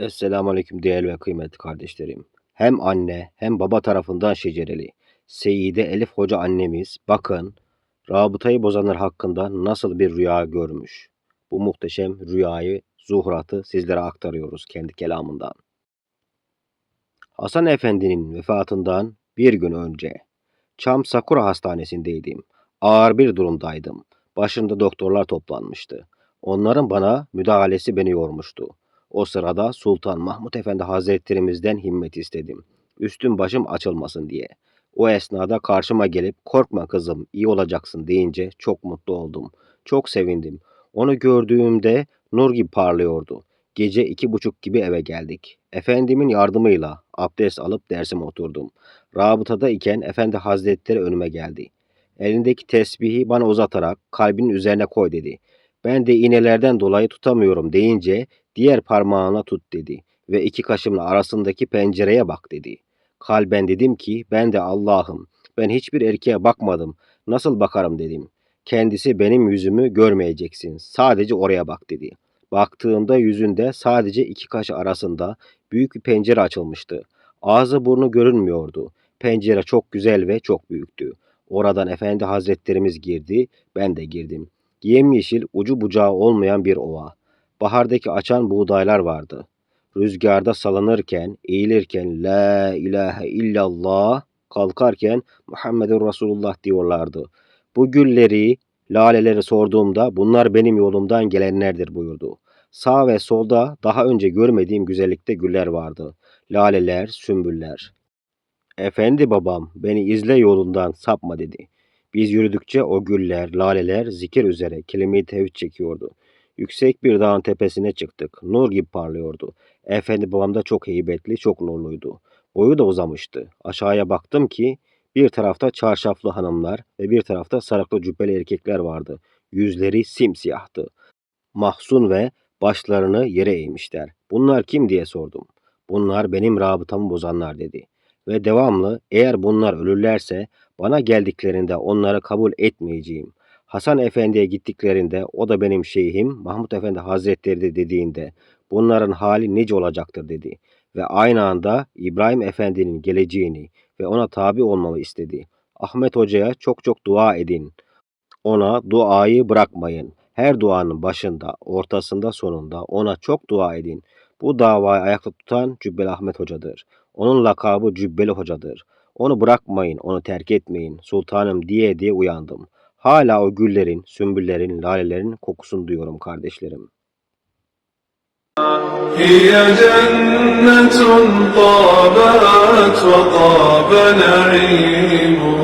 Esselamu Aleyküm değerli ve kıymetli kardeşlerim. Hem anne hem baba tarafından şecereli. Seyyide Elif Hoca annemiz bakın rabıtayı bozanlar hakkında nasıl bir rüya görmüş. Bu muhteşem rüyayı, zuhratı sizlere aktarıyoruz kendi kelamından. Hasan Efendi'nin vefatından bir gün önce Çam Sakura Hastanesi'ndeydim. Ağır bir durumdaydım. Başımda doktorlar toplanmıştı. Onların bana müdahalesi beni yormuştu. O sırada Sultan Mahmut Efendi Hazretlerimizden himmet istedim. Üstüm başım açılmasın diye. O esnada karşıma gelip korkma kızım iyi olacaksın deyince çok mutlu oldum. Çok sevindim. Onu gördüğümde nur gibi parlıyordu. Gece iki buçuk gibi eve geldik. Efendimin yardımıyla abdest alıp dersime oturdum. Rabıtada iken Efendi Hazretleri önüme geldi. Elindeki tesbihi bana uzatarak kalbinin üzerine koy dedi. Ben de iğnelerden dolayı tutamıyorum deyince diğer parmağına tut dedi ve iki kaşımla arasındaki pencereye bak dedi. Kalben dedim ki ben de Allah'ım. Ben hiçbir erkeğe bakmadım. Nasıl bakarım dedim. Kendisi benim yüzümü görmeyeceksin. Sadece oraya bak dedi. Baktığımda yüzünde sadece iki kaş arasında büyük bir pencere açılmıştı. Ağzı burnu görünmüyordu. Pencere çok güzel ve çok büyüktü. Oradan Efendi Hazretlerimiz girdi, ben de girdim. Yemyeşil, ucu bucağı olmayan bir ova. Bahardaki açan buğdaylar vardı. Rüzgarda salınırken, eğilirken La ilahe illallah, kalkarken Muhammedun Resulullah diyorlardı. Bu gülleri, laleleri sorduğumda bunlar benim yolumdan gelenlerdir buyurdu. Sağ ve solda daha önce görmediğim güzellikte güller vardı. Laleler, sümbüller. Efendi babam beni izle yolundan sapma dedi. Biz yürüdükçe o güller, laleler zikir üzere kelime-i tevhid çekiyordu. Yüksek bir dağın tepesine çıktık. Nur gibi parlıyordu. Efendi babam da çok heybetli, çok nurluydu. Boyu da uzamıştı. Aşağıya baktım ki bir tarafta çarşaflı hanımlar ve bir tarafta sarıklı cübbeli erkekler vardı. Yüzleri simsiyahtı. Mahzun ve başlarını yere eğmişler. Bunlar kim diye sordum. Bunlar benim rabıtamı bozanlar dedi. Ve devamlı eğer bunlar ölürlerse bana geldiklerinde onları kabul etmeyeceğim. Hasan Efendi'ye gittiklerinde o da benim şeyhim Mahmut Efendi Hazretleri de dediğinde bunların hali nice olacaktır dedi. Ve aynı anda İbrahim Efendi'nin geleceğini ve ona tabi olmamı istedi. Ahmet Hoca'ya çok çok dua edin. Ona duayı bırakmayın. Her duanın başında, ortasında, sonunda ona çok dua edin. Bu davayı ayakta tutan Cübbeli Ahmet Hoca'dır. Onun lakabı Cübbeli Hoca'dır. Onu bırakmayın, onu terk etmeyin. Sultanım diye diye uyandım. Hala o güllerin, sümbüllerin, lalelerin kokusunu duyuyorum kardeşlerim. هي جنة طابت وطاب نعيم